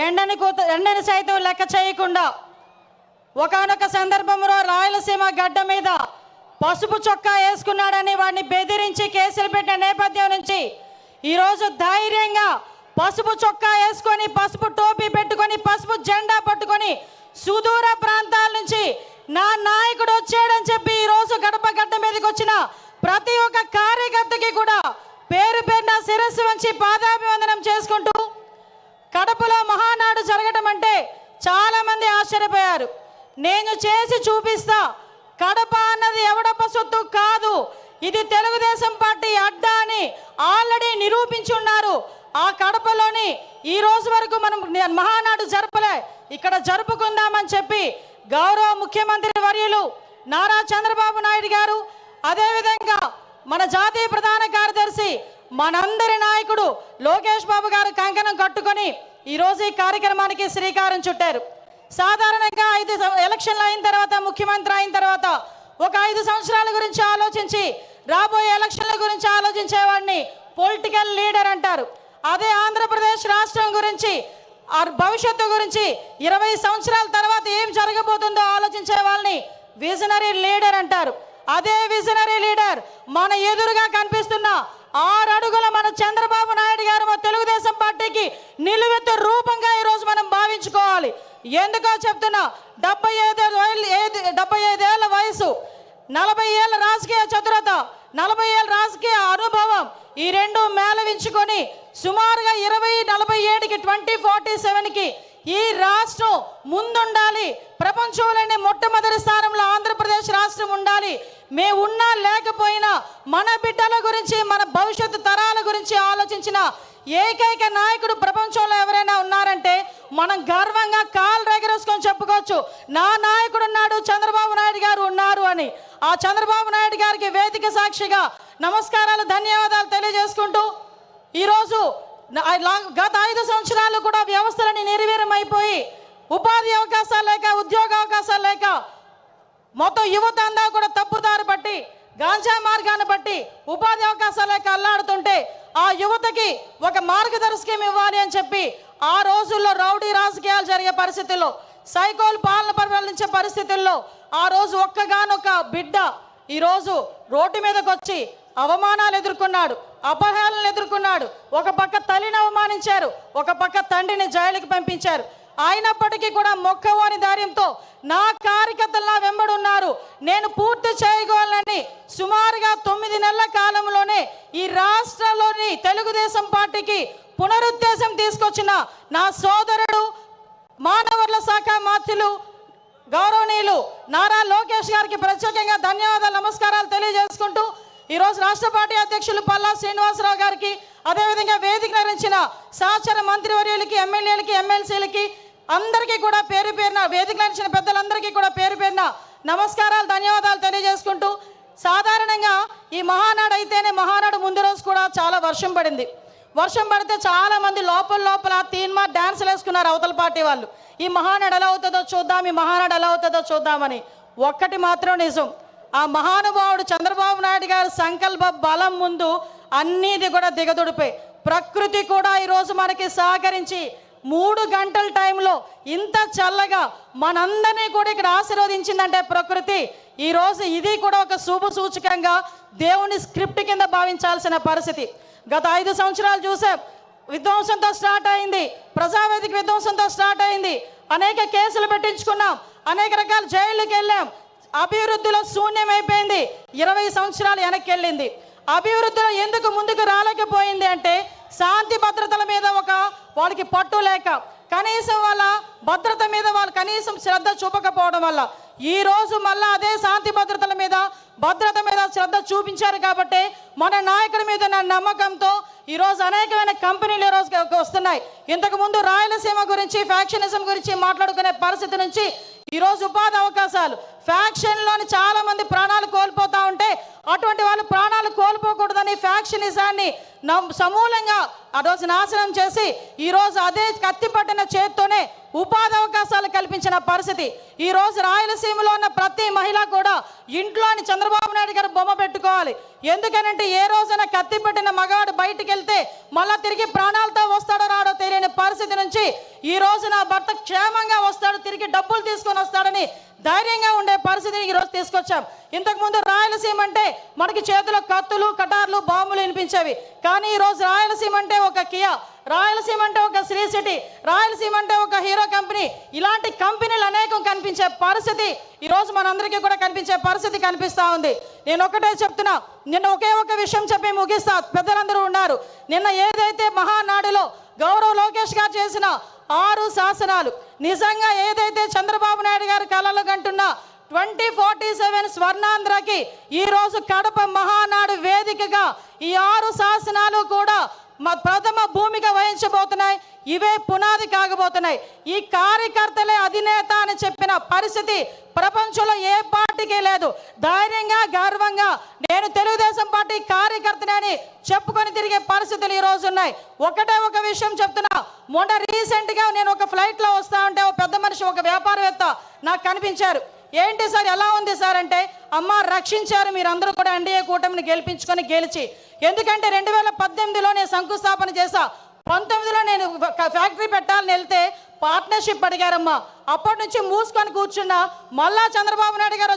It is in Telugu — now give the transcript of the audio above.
ఎండని కూత ఎండని సైతం లెక్క చేయకుండా ఒకానొక సందర్భంలో రాయలసీమ గడ్డ మీద పసుపు చొక్కా వేసుకున్నాడని వాడిని బెదిరించి కేసులు పెట్టిన నేపథ్యం నుంచి ఈరోజు ధైర్యంగా పసుపు చొక్కా వేసుకొని పసుపు టోపీ పెట్టుకొని పసుపు జెండా పట్టుకొని సుదూర ప్రాంతాల నుంచి నా నాయకుడు వచ్చాడని చెప్పి ఈరోజు గడప గడ్డ మీదకి వచ్చిన ప్రతి ఒక్క కార్యకర్తకి కూడా పేరు పేరున శిరస్సు వంచి పాదాభివందనం చేసుకుంటూ కడపలో మహానాడు జరగటం అంటే చాలా మంది ఆశ్చర్యపోయారు. నేను చేసి చూపిస్తా. కడప అన్నది ఎవడప్ప సొత్తు కాదు. ఇది తెలుగుదేశం పార్టీ అడ్డా అని ఆల్రెడీ నిరూపించి ఉన్నారు. ఆ కడపలోని ఈ రోజు వరకు మనం మహానాడు జరపలే. ఇక్కడ జరుపుకుందామని చెప్పి గౌరవ ముఖ్యమంత్రి వర్యులు నారా చంద్రబాబు నాయుడు గారు అదేవిధంగా మన జాతీయ ప్రధాన కార్యదర్శి మనందరి నాయకుడు లోకేష్ బాబు గారు కంకణం కట్టుకొని ఈరోజు ఈ కార్యక్రమానికి శ్రీకారం చుట్టారు. సాధారణంగా ఐదు ఎలక్షన్లు అయిన తర్వాత ముఖ్యమంత్రి అయిన తర్వాత ఒక ఐదు సంవత్సరాల గురించి ఆలోచించి రాబోయే ఎలక్షన్ల గురించి ఆలోచించేవాడిని పొలిటికల్ లీడర్ అంటారు. అదే ఆంధ్రప్రదేశ్ రాష్ట్రం గురించి ఆ భవిష్యత్తు గురించి ఇరవై సంవత్సరాల తర్వాత ఏం జరగబోతుందో ఆలోచించే వాళ్ళని విజనరీ లీడర్ అంటారు. అదే విజనరీ లీడర్ మన ఎదురుగా కనిపిస్తున్న ఆరు అడుగుల మన చంద్రబాబు నాయుడు గారు మన తెలుగుదేశం పార్టీకి నిలువెత్తు రూపంగా ఈరోజు మనం భావించుకోవాలి. ఎందుకో చెప్తున్నా డెబ్బై ఐదు డెబ్బై ఐదేళ్ళ వయసు నలభై ఏళ్ళ రాజకీయ చతురత నలభై ఏళ్ళ రాజకీయ అనుభవం ఈ రెండు మేళవించుకొని సుమారుగా ఇరవై నలభై ఏడుకి ట్వంటీ ఫార్టీ సెవెన్కి ఈ రాష్ట్రం ముందుండాలి. ప్రపంచంలోనే మొట్టమొదటి స్థానంలో ఆంధ్రప్రదేశ్ రాష్ట్రం ఉండాలి. మేము ఉన్నా లేకపోయినా మన బిడ్డల గురించి మన భవిష్యత్తు తరాల గురించి ఆలోచించిన ఏకైక నాయకుడు ప్రపంచంలో ఎవరైనా ఉన్నారంటే మనం గర్వంగా కాలు రెగరేసుకొని చెప్పుకోవచ్చు. నా నాయకుడు ఉన్నాడు చంద్రబాబు నాయుడు గారు ఉన్నారు అని. ఆ చంద్రబాబు నాయుడు గారికి వేదిక సాక్షిగా నమస్కారాలు ధన్యవాదాలు తెలియజేసుకుంటూ ఈరోజు గత ఐదు సంవత్సరాలు కూడా వ్యవస్థలని నిర్వీర్యం అయిపోయి ఉపాధి అవకాశాలు లేక ఉద్యోగ అవకాశాలు లేక మొత్తం యువత అంతా కూడా తప్పుదారి పట్టి గాంజా మార్గాన్ని బట్టి ఉపాధి అవకాశాలు లేక అల్లాడుతుంటే ఆ యువతకి ఒక మార్గదర్శకం ఇవ్వాలి అని చెప్పి ఆ రోజుల్లో రౌడీ రాజకీయాలు జరిగే పరిస్థితుల్లో సైకోల్ పాలన పరిపాలించే పరిస్థితుల్లో ఆ రోజు ఒక్కగానొక్క బిడ్డ ఈరోజు రోడ్డు మీదకి వచ్చి అవమానాలు ఎదుర్కొన్నాడు. అపహేళనలు ఎదుర్కొన్నాడు. ఒక పక్క తల్లిని అవమానించారు. ఒక పక్క తండ్రిని జైలుకి పంపించారు. అయినప్పటికీ కూడా మొక్కవోని ధైర్యంతో నా కార్యకర్తలు నా వెంబడి ఉన్నారు నేను పూర్తి చేయగలనని సుమారుగా తొమ్మిది నెలల కాలంలోనే ఈ రాష్ట్రంలోని తెలుగుదేశం పార్టీకి పునరుద్దేశం తీసుకొచ్చిన నా సోదరుడు మానవర్ల శాఖ మాత్రులు గౌరవనీయులు నారా లోకేష్ గారికి ప్రత్యేకంగా ధన్యవాదాలు నమస్కారాలు తెలియజేసుకుంటూ ఈరోజు రాష్ట్ర పార్టీ అధ్యక్షులు పల్లా శ్రీనివాసరావు గారికి అదేవిధంగా వేదిక నిర్వహించిన సహచర మంత్రివర్యులకి ఎమ్మెల్యేలకి ఎమ్మెల్సీలకి అందరికీ కూడా పేరు పేరున వేదిక నిర్వహించిన పెద్దలందరికీ కూడా పేరు పేరున నమస్కారాలు ధన్యవాదాలు తెలియజేసుకుంటూ సాధారణంగా ఈ మహానాడు అయితేనే మహానాడు ముందు రోజు కూడా చాలా వర్షం పడింది. వర్షం పడితే చాలామంది లోపల లోపల తీన్మా డాన్సులు వేసుకున్నారు అవతల పార్టీ వాళ్ళు. ఈ మహానాడు ఎలా అవుతుందో చూద్దాం ఈ మహానాడు ఎలా అవుతుందో చూద్దామని. ఒక్కటి మాత్రం నిజం ఆ మహానుభావుడు చంద్రబాబు నాయుడు గారి సంకల్ప బలం ముందు అన్నీది కూడా దిగదుడిపోయి ప్రకృతి కూడా ఈరోజు మనకి సహకరించి మూడు గంటల టైంలో ఇంత చల్లగా మనందరినీ కూడా ఇక్కడ ఆశీర్వదించిందంటే ప్రకృతి. ఈరోజు ఇది కూడా ఒక శుభ సూచకంగా దేవుని స్క్రిప్ట్ కింద భావించాల్సిన పరిస్థితి. గత ఐదు సంవత్సరాలు చూసాం విధ్వంసంతో స్టార్ట్ అయింది. ప్రజావేదిక విధ్వంసంతో స్టార్ట్ అయింది. అనేక కేసులు పెట్టించుకున్నాం. అనేక రకాల జైళ్ళకి వెళ్ళాం. అభివృద్ధిలో శూన్యమైపోయింది. ఇరవై సంవత్సరాలు వెనక్కి వెళ్ళింది అభివృద్ధిలో ఎందుకు ముందుకు రాలేకపోయింది అంటే శాంతి భద్రతల మీద ఒక వాళ్ళకి పట్టు లేక కనీసం వాళ్ళ భద్రత మీద వాళ్ళు కనీసం శ్రద్ధ చూపకపోవడం వల్ల. ఈ రోజు మళ్ళా అదే శాంతి భద్రతల మీద భద్రత మీద శ్రద్ధ చూపించారు కాబట్టి మన నాయకుడి మీద ఉన్న నమ్మకంతో ఈరోజు అనేకమైన కంపెనీలు ఈరోజు వస్తున్నాయి. ఇంతకుముందు రాయలసీమ గురించి ఫ్యాక్షనిజం గురించి మాట్లాడుకునే పరిస్థితి నుంచి ఈరోజు ఉపాధి అవకాశాలు. ఫ్యాక్షన్లోని చాలా మంది ప్రాణాలు కోల్పోతూ ఉంటే అటువంటి వాళ్ళు ప్రాణాలు కోల్పోకూడదని ఫ్యాక్షనిజాన్ని నమ్ సమూలంగా ఆ రోజు నాశనం చేసి ఈరోజు అదే కత్తి పట్టిన చేత్తోనే ఉపాధి అవకాశాలు కల్పించిన పరిస్థితి. ఈ రోజు రాయలసీమలో ఉన్న ప్రతి మహిళ కూడా ఇంట్లోని చంద్రబాబు నాయుడు గారు బొమ్మ పెట్టుకోవాలి. ఎందుకనంటే ఏ రోజైనా కత్తి పట్టిన మగాడు బయటికి వెళ్తే మళ్ళా తిరిగి ప్రాణాలతో వస్తాడో రాడో తెలియని పరిస్థితి నుంచి ఈ రోజు నా భర్త క్షేమంగా వస్తాడు తిరిగి డబ్బులు తీసుకొని వస్తాడని ధైర్యంగా ఉండే పరిస్థితిని ఈరోజు తీసుకొచ్చాం. ఇంతకుముందు రాయలసీమ అంటే మనకి చేతిలో కత్తులు కటార్లు బాంబులు వినిపించేవి. కానీ ఈరోజు రాయలసీమ అంటే ఒక కియా. రాయలసీమ అంటే ఒక శ్రీ సిటీ. రాయలసీమ అంటే ఒక హీరో కంపెనీ. ఇలాంటి కంపెనీలు అనేకం కనిపించే పరిస్థితి ఈరోజు మనందరికీ కూడా కనిపించే పరిస్థితి కనిపిస్తూ ఉంది. నేను ఒకటే చెప్తున్నా నిన్న ఒకే ఒక విషయం చెప్పి ముగిస్తా పెద్దలందరూ ఉన్నారు. నిన్న ఏదైతే మహానాడులో గౌరవ్ లోకేష్ గారు చేసిన ఆరు శాసనాలు. నిజంగా ఏదైతే చంద్రబాబు నాయుడు గారు కలలు కంటున్న ట్వంటీ ఫార్టీ సెవెన్ స్వర్ణాంధ్రకి ఈ రోజు కడప మహానాడు వేదికగా ఈ ఆరు శాసనాలు కూడా మా ప్రథమ భూమిక వహించబోతున్నాయి. ఇవే పునాది కాగబోతున్నాయి. ఈ కార్యకర్తలే అధినేత అని చెప్పిన పరిస్థితి ప్రపంచంలో ఏ పార్టీకి లేదు. ధైర్యంగా గర్వంగా నేను తెలుగుదేశం పార్టీ కార్యకర్తనని చెప్పుకొని తిరిగే పరిస్థితులు ఈ రోజు ఉన్నాయి. ఒకటే ఒక విషయం చెప్తున్నా. మొన్న రీసెంట్గా నేను ఒక ఫ్లైట్లో వస్తా ఉంటే ఒక పెద్ద మనిషి ఒక వ్యాపారవేత్త నాకు కనిపించారు. ఏంటి సార్ ఎలా ఉంది సార్ అంటే అమ్మ రక్షించారు మీరందరూ కూడా ఎన్డీఏ కూటమిని గెలిపించుకొని గెలిచి. ఎందుకంటే రెండు వేల పద్దెనిమిదిలో నేను శంకుస్థాపన చేశా. పంతొమ్మిదిలో నేను ఫ్యాక్టరీ పెట్టాలని వెళ్తే పార్ట్నర్షిప్ అడిగారమ్మా. అప్పటి నుంచి మూసుకొని కూర్చున్న. మళ్ళా చంద్రబాబు నాయుడు గారు